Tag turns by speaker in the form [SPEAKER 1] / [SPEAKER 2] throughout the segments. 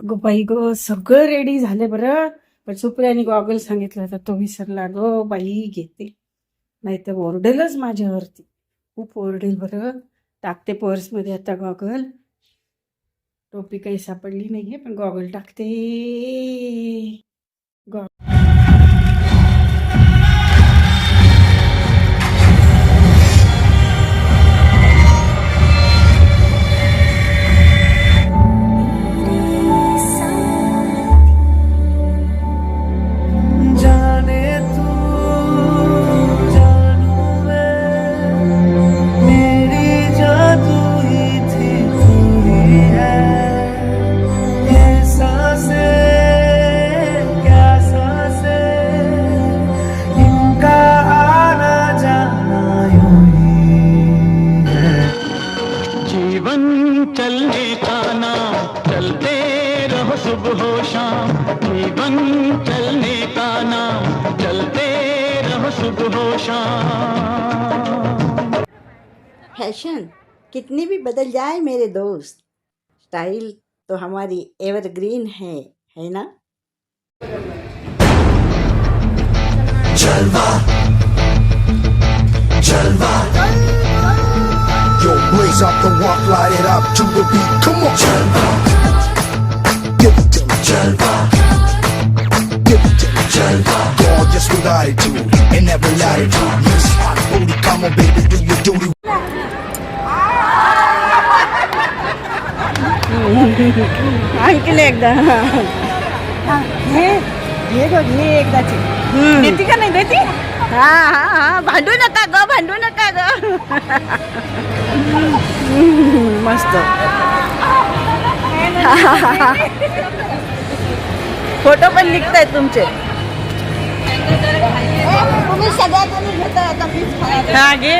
[SPEAKER 1] अगं बाई ग सगळं रेडी झाले बरं. पण सुप्रियाने गॉगल सांगितलं तर तो विसरला. गो बाई घेते. नाही तर ओरडेलच माझ्यावरती. खूप ओरडेल बरं. टाकते पर्समध्ये आता गॉगल टोपी काही सापडली नाही आहे पण गॉगल टाकते.
[SPEAKER 2] गॉगल चलने का नाम चलते रहो शुभ हो शाम।
[SPEAKER 3] फ़ैशन कितनी भी बदल जाए मेरे दोस्त। स्टाइल तो हमारी एवरग्रीन है है ना?
[SPEAKER 4] जलवा। Jalva. Gorgeous with attitude and every latitude. Miss hot booty, come on, baby, do your duty.
[SPEAKER 3] आणखीन एकदा
[SPEAKER 1] हे हे बघ हे एकदाची देते का नाही देते
[SPEAKER 3] हा हा हा भांडू नका ग भांडू नका ग मस्त फोटो पण निघतायत तुमचे
[SPEAKER 1] हा घे.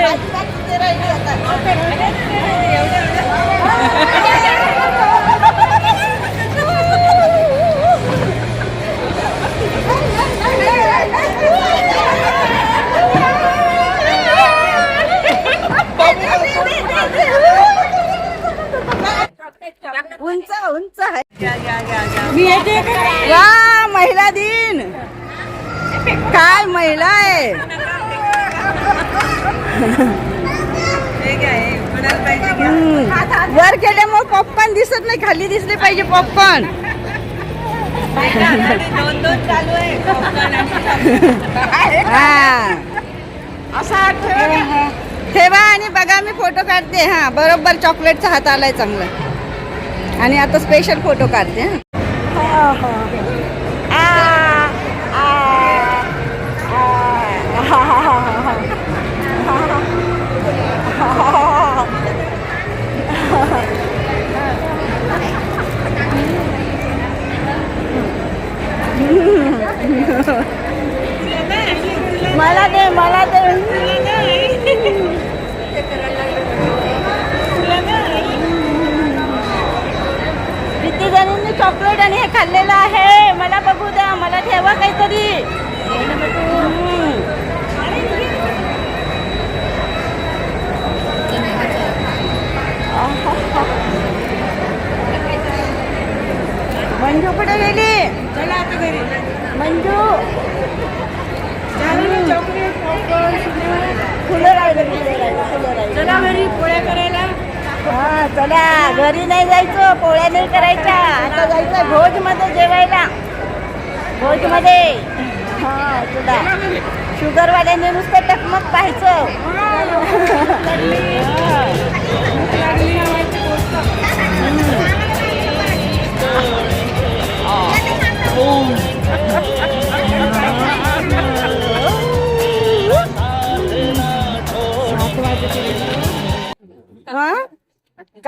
[SPEAKER 3] उंच उंच आहे.
[SPEAKER 1] मी येते
[SPEAKER 3] वा महिला दिन. काय महिला आहे? वर वर गेल्यामुळे पॉपकॉर्न दिसत नाही खाली दिसले पाहिजे पॉपकॉर्न असा ठेवा आणि बघा मी फोटो काढते. हा बरोबर चॉकलेटचा हात आलाय चांगला. आणि आता स्पेशल फोटो काढते हा. हो, हो आ, आ, मला दे मला दे किती जणांनी चॉकलेट आणि हे खाल्लेलं आहे मला बघू द्या मला ठेवा काहीतरी हम्म. मंजू कुठे गेली
[SPEAKER 1] चला आता घरी
[SPEAKER 3] मंजू
[SPEAKER 1] झालं ना चॉकलेट पॉपकॉर्न सगळं.
[SPEAKER 3] फुलं राहिले फुलं राहिले फुलं राहिले
[SPEAKER 1] चला घरी पोळ्या करायला
[SPEAKER 3] हा चला घरी नाही जायचं पोळ्या नाही करायच्या. आता जायचं भोजमध्ये जेवायला. भोजमध्ये हा चला. शुगरवाल्यांनी नुसतं टकमक पाहायचं.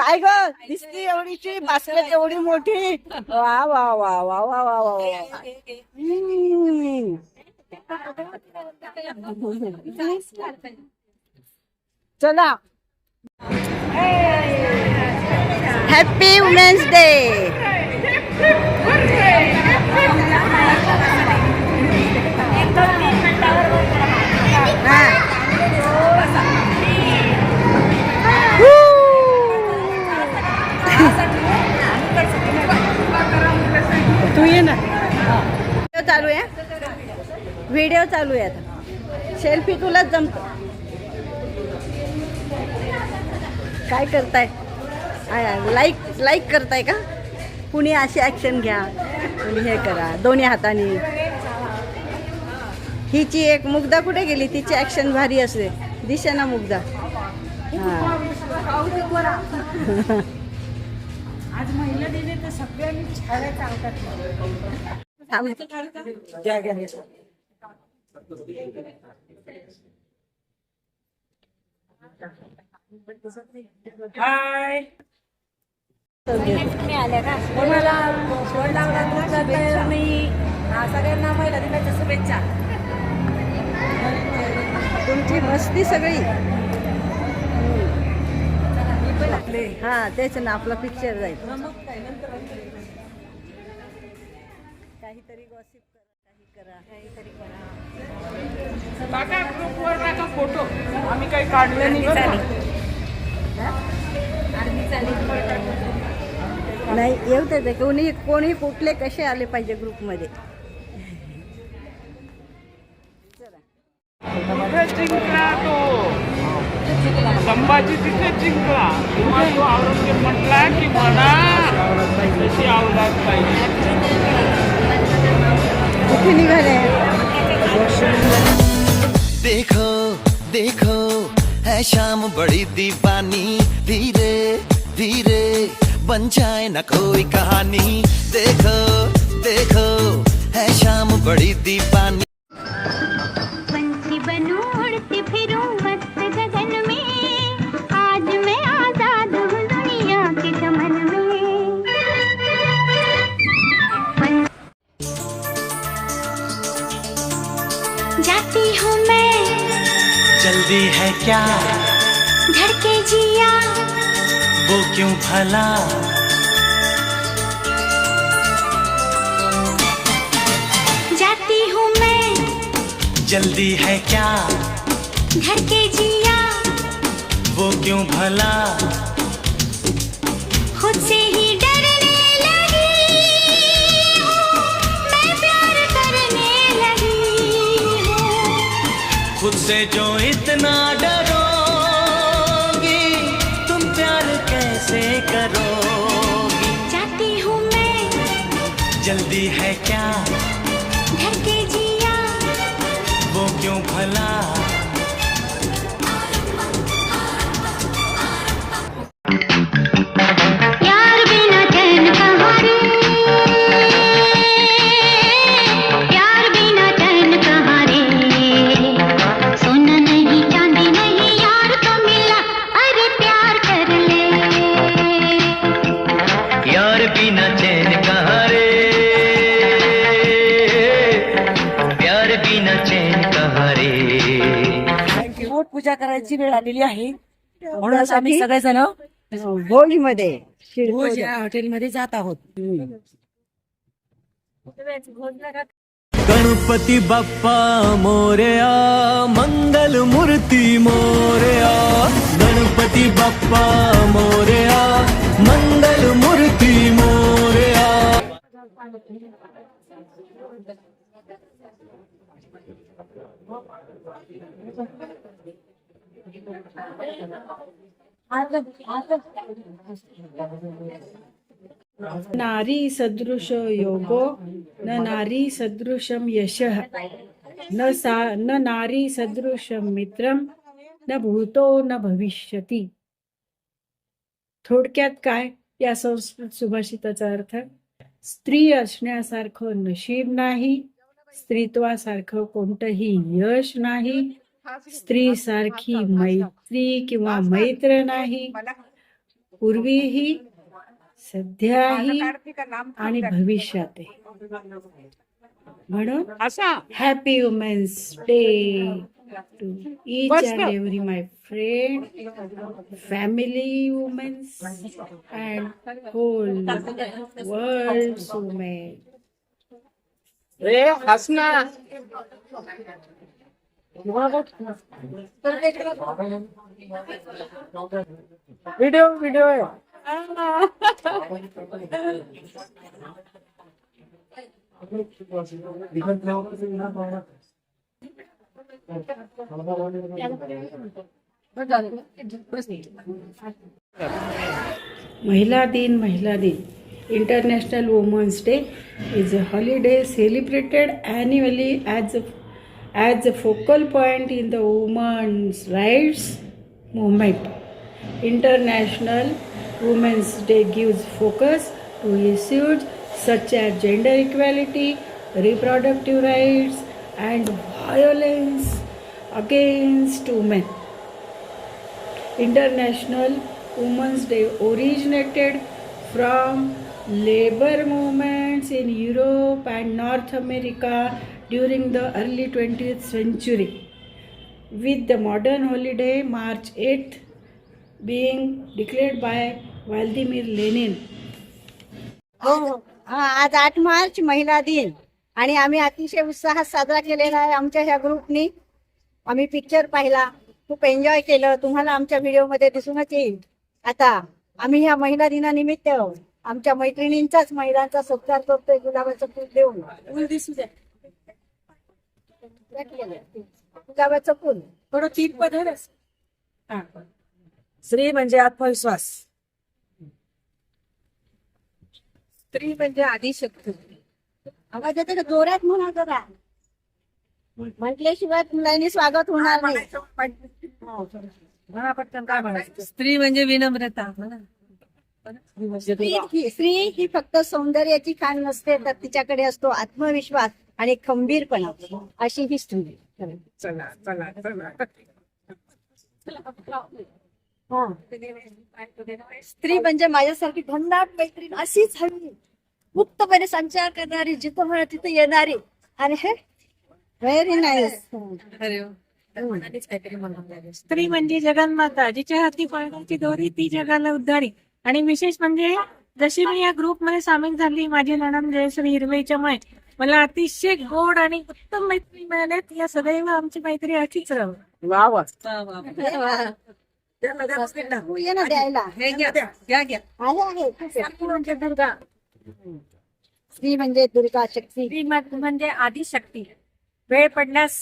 [SPEAKER 3] काय ग? दिसती एवढीची बासरत एवढी मोठी. वा वा वा वा वा वा वा वा. हम्म. चला. हॅपी वुमेन्स डे
[SPEAKER 1] ये ना.
[SPEAKER 3] व्हिडिओ चालू आहे व्हिडिओ चालू आहे आता. सेल्फी तुलाच जमतो. काय करताय? लाईक लाईक करताय का? कुणी अशी ॲक्शन घ्या कुणी हे करा दोन्ही हाताने. हिची एक मुग्धा कुठे गेली? तिची ॲक्शन भारी असते. दिशा ना मुग्धा हां.
[SPEAKER 1] आज महिला दिने तर सगळ्यांनी छाड्या चालतात. हाय.
[SPEAKER 5] तुम्ही आल्या का तुम्हाला सोड लागला मी सगळ्यांना महिला दिनाच्या शुभेच्छा
[SPEAKER 3] तुमची मस्ती सगळी. हा तेच ना आपला पिक्चर जाईल. काहीतरी गॉसिप करा काही करा.
[SPEAKER 1] टाका ग्रुपवर टाका फोटो आम्ही काही काढले नाही?
[SPEAKER 3] नाही येऊ ते कोणी कोणी कुठले कसे आले पाहिजे ग्रुपमध्ये
[SPEAKER 6] तो? संभाजी तिथे जिंकला. तेव्हा तो औरंगज़ेब म्हटला की म्हणा तशी अवलाद पाहिजे.
[SPEAKER 3] कुठे निघाले.
[SPEAKER 7] देखो देखो है शाम बड़ी दीवानी। धीरे धीरे बन जाए न कोई कहानी। देखो देखो है शाम बड़ी दीवानी। जल्दी है क्या?
[SPEAKER 8] धड़के जिया।
[SPEAKER 7] वो क्यों भला?
[SPEAKER 8] जाती हूँ मैं।
[SPEAKER 7] जल्दी है क्या?
[SPEAKER 8] धड़के जिया।
[SPEAKER 7] वो क्यों भला?
[SPEAKER 8] खुद से
[SPEAKER 7] खुद जो इतना
[SPEAKER 5] डर करायची वेळ आलेली आहे. म्हणून आम्ही सगळेजण
[SPEAKER 3] होळीमध्ये
[SPEAKER 5] भोज या हॉटेलमध्ये जात आहोत.
[SPEAKER 7] गणपती बाप्पा मोरया मंगल मूर्ती मोरया. गणपती बाप्पा मोरया मंगल मूर्ती मोरया.
[SPEAKER 1] नारी सदृश योगो न नारी सदृशम यशः। न सा न नारी सदृशम मित्रम न भूतो न भविष्यती। थोडक्यात काय? या संस्कृत सुभाषिताचा अर्थ स्त्री असण्यासारखं नशीब नाही स्त्रीत्वासारखं कोणतंही यश नाही स्त्री सारखी मैत्री किंवा मैत्र नाही. पूर्वीही सध्याही आणि भविष्यातही म्हणून
[SPEAKER 6] असा.
[SPEAKER 1] Happy women's day to each
[SPEAKER 6] मस्त.
[SPEAKER 1] and every my friend, family women's and whole world's women.
[SPEAKER 6] रे हसना. व्हिडिओ व्हिडिओ आहे.
[SPEAKER 1] महिला दिन महिला दिन. International women's day is a holiday celebrated annually as as a focal point in the women's rights movement. International Women's Day gives focus to issues such as gender equality, reproductive rights, and violence against women. International Women's Day originated from labor movements in Europe and North America during the early 20th century, with the modern holiday March 8th being declared by Vladimir Lenin.
[SPEAKER 9] हा आज आठ मार्च महिला दिन. आणि आम्ही अतिशय उत्साहात साजरा केलेला आहे आमच्या ह्या ग्रुपनी. आम्ही पिक्चर पाहिला. खूप एन्जॉय केलं. तुम्हाला आमच्या व्हिडिओमध्ये दिसूनच येईल. आता आम्ही ह्या महिला दिनानिमित्त आमच्या मैत्रिणींचाच महिलांचा सत्कार करतोय. गुलाबाचं फूल देऊन. दिसू द्या. फूल
[SPEAKER 5] थोडं तीन पदर स्त्री म्हणजे आत्मविश्वास. स्त्री म्हणजे आदिशक्ती.
[SPEAKER 9] आवाज येतो का? जोरात म्हणा जरा. म्हटल्याशिवाय मुलांनी स्वागत होणार नाही.
[SPEAKER 5] म्हणा पटकन काय म्हणायचं? स्त्री म्हणजे विनम्रता. म्हणा
[SPEAKER 9] ही- स्त्री ही फक्त सौंदर्याची खाण नसते तर तिच्याकडे असतो आत्मविश्वास. आणि खंबीरपणा. अशी ही स्त्री
[SPEAKER 5] चला. चला चला
[SPEAKER 9] हा. स्त्री म्हणजे माझ्यासारखी भन्नाट मैत्रीण अशीच हवी. मुक्तपणे संचार करणारी जिथं म्हणा तिथं येणारी. आणि हे व्हेरी नाईस
[SPEAKER 10] स्त्री म्हणजे जगन्माता जिच्या हाती पळण्याची दोरी ती जगाला उद्धारी. आणि विशेष म्हणजे जशी मी या ग्रुपमध्ये सामील झाली माझी नणंद जयश्री हिरवेच्या मय मला अतिशय गोड आणि उत्तम मैत्री मिळाल्यात. या सदैव आमची मैत्री अशीच राहू.
[SPEAKER 5] वा वा.
[SPEAKER 9] ये ना द्यायला.
[SPEAKER 5] घ्या घ्या घ्या.
[SPEAKER 9] आहे आहे खूप आहे.
[SPEAKER 10] स्त्री म्हणजे दुर्गा.
[SPEAKER 9] स्त्री म्हणजे दुर्गा शक्ती.
[SPEAKER 10] म्हणजे आदिशक्ती वेळ पडल्यास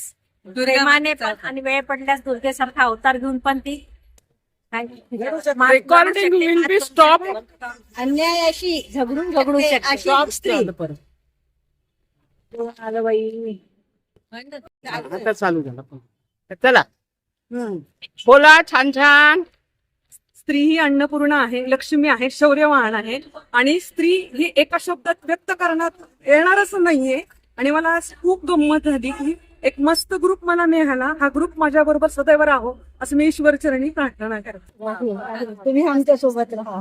[SPEAKER 10] प्रेमाने पण आणि वेळ पडल्यास दुर्गेसारखा अवतार घेऊन पण ती
[SPEAKER 6] रेकॉर्डिंग विल बी स्टॉप
[SPEAKER 9] अन्यायाशी झगडून झगडू शकते. अशी स्त्री.
[SPEAKER 10] आलं बाई
[SPEAKER 6] आता चालू झालं चला.
[SPEAKER 9] हम्म.
[SPEAKER 6] बोला छान छान.
[SPEAKER 5] स्त्री ही अन्नपूर्णा आहे लक्ष्मी आहे शौर्यवान आहे आणि स्त्री ही एका शब्दात व्यक्त करण्यात येणारच नाहीये. आणि मला आज खूप गंमत झाली की एक मस्त ग्रुप मला मिळाला. हा ग्रुप माझ्या बरोबर सदैव राहो असं मी ईश्वर चरणी प्रार्थना करते.
[SPEAKER 9] तुम्ही आमच्यासोबत राहा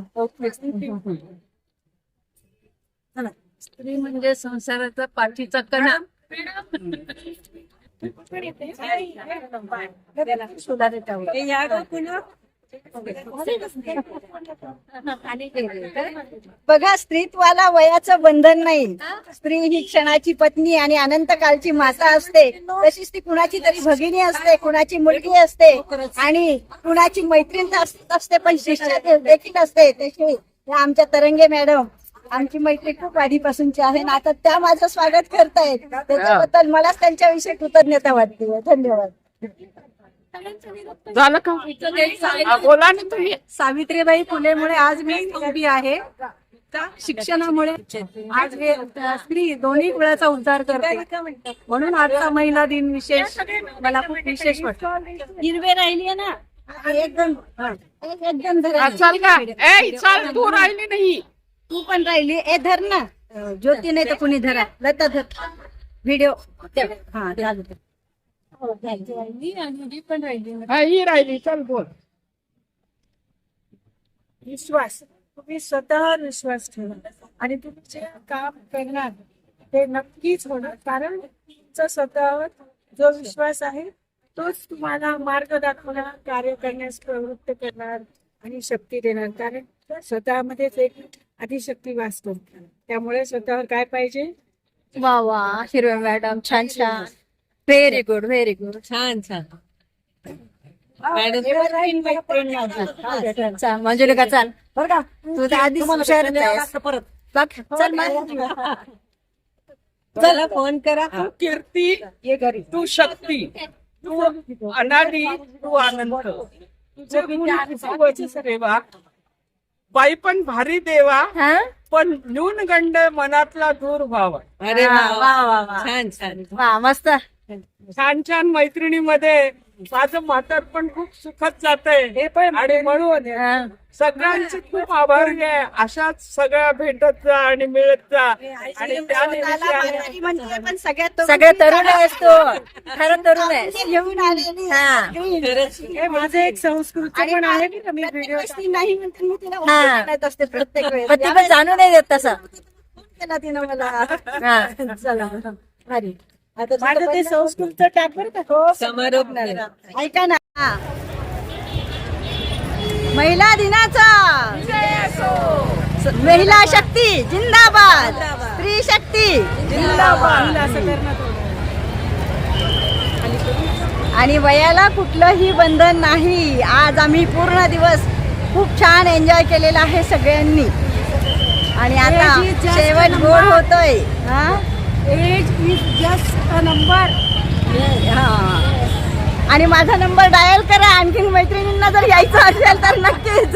[SPEAKER 10] स्त्री म्हणजे संसाराचा पाठीचा कणा.
[SPEAKER 9] बघा स्त्रीत्वाला वयाचं बंधन नाही. स्त्री ही क्षणाची पत्नी आणि अनंत कालची माता असते. तशीच ती कुणाची तरी भगिनी असते कुणाची मुलगी असते आणि कुणाची मैत्रीण अस- असते पण शिष्य देखील असते. तशी या आमच्या तरंगे मॅडम. आमची मैत्री खूप आधीपासूनची आहे आणि आता त्या माझं स्वागत करतायत. त्याच्याबद्दल मलाच त्यांच्याविषयी कृतज्ञता वाटते. धन्यवाद.
[SPEAKER 6] झालं का? हा, बोला ना तुम्ही.
[SPEAKER 5] सावित्रीबाई फुलेमुळे आज मी उभी आहे. त्या शिक्षणामुळे आज हे स्त्री दोन्ही कुळाचा उद्धार करते. म्हणून आजचा महिला दिन विशेष मला खूप विशेष वाटतो.
[SPEAKER 9] हिरवे राहिली ना. एकदम एक- एकदम धरा.
[SPEAKER 6] हा, चाल का? ए चाल तू राहिली नाही.
[SPEAKER 9] तू पण राहिली. ए धर ना. ज्योती नाही तर कुणी धरा. लता धर. व्हिडिओ. हा चालू. हो, चालतं.
[SPEAKER 6] हा ही राहिली. चल बोल.
[SPEAKER 10] विश्वास. तुम्ही स्वतःवर विश्वास ठेवा. आणि तुम्ही जे काम करणार ते नक्कीच होणार. कारण तुमचा स्वतःवर जो विश्वास आहे तोच तुम्हाला मार्ग दाखवणार कार्य करण्यास प्रवृत्त करणार आणि शक्ती देणार. कारण स्वतःमध्येच एक आदिशक्ती वास करते त्यामुळे स्वतःवर काय पाहिजे?
[SPEAKER 9] वा वा. हिरवे मॅडम छान छान. व्हेरी गुड व्हेरी गुड छान छान. चाल. मंजुली का चाल. बरं का? तू तर आधीच आहेस. बघ, चल मग.
[SPEAKER 3] चला फोन करा.
[SPEAKER 6] तू कीर्ती तू शक्ती तू अनादी तू आनंद तुझे गुण देवा बाई पण भारी देवा
[SPEAKER 3] हा?
[SPEAKER 6] पण न्यूनगंड मनातला दूर व्हावा.
[SPEAKER 3] अरे वा वा वा वा. छान छान. वा मस्त.
[SPEAKER 6] छान छान मैत्रिणीमध्ये माझं म्हातार पण खूप सुखद जातंय. आणि म्हणून
[SPEAKER 3] हा.
[SPEAKER 6] सगळ्यांचे खूप आभारी आहे. अशाच सगळ्या भेटत जा आणि मिळत जा. आणि
[SPEAKER 3] सगळ्या तरुण आहेस तू. खरं तरुण आहेस.
[SPEAKER 9] घेऊन आलेली
[SPEAKER 3] हा
[SPEAKER 9] हे माझं एक संस्कृती पण आहे की मी व्हिडिओ
[SPEAKER 3] नाही म्हणते मी तिला ओळखत असते प्रत्येक वेळेस. पण जाणून नाही देत तसं केला तिनं मला हा. चला भारी.
[SPEAKER 9] माझं ते
[SPEAKER 3] पहिलं-
[SPEAKER 9] संस्कृतचं टाक बरं का? हो
[SPEAKER 3] समारोप ऐका ना. हा. महिला दिनाचा. महिला शक्ती जिंदाबाद. स्त्री शक्ती. जिंदाबाद. आणि वयाला कुठलंही बंधन नाही. आज आम्ही पूर्ण दिवस खूप छान एन्जॉय केलेला आहे सगळ्यांनी. आणि आता शेवट गोड. होतोय. हा?
[SPEAKER 9] Age is just a number
[SPEAKER 3] हा. आणि माझा नंबर डायल करा. आणखीन मैत्रिणींना जर यायचं असेल तर नक्कीच.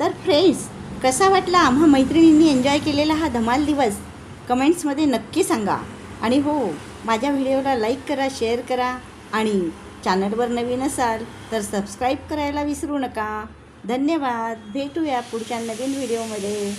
[SPEAKER 3] तर फ्रेंड्स कसा वाटला आम्हा मैत्रिणींनी एन्जॉय केलेला हा धमाल दिवस? कमेंट्समध्ये नक्की सांगा. आणि हो माझ्या व्हिडिओला लाईक करा शेअर करा. आणि चॅनलवर नवीन असाल तर सबस्क्राईब करायला विसरू नका. धन्यवाद. भेटूया पुढच्या नवीन व्हिडिओमध्ये.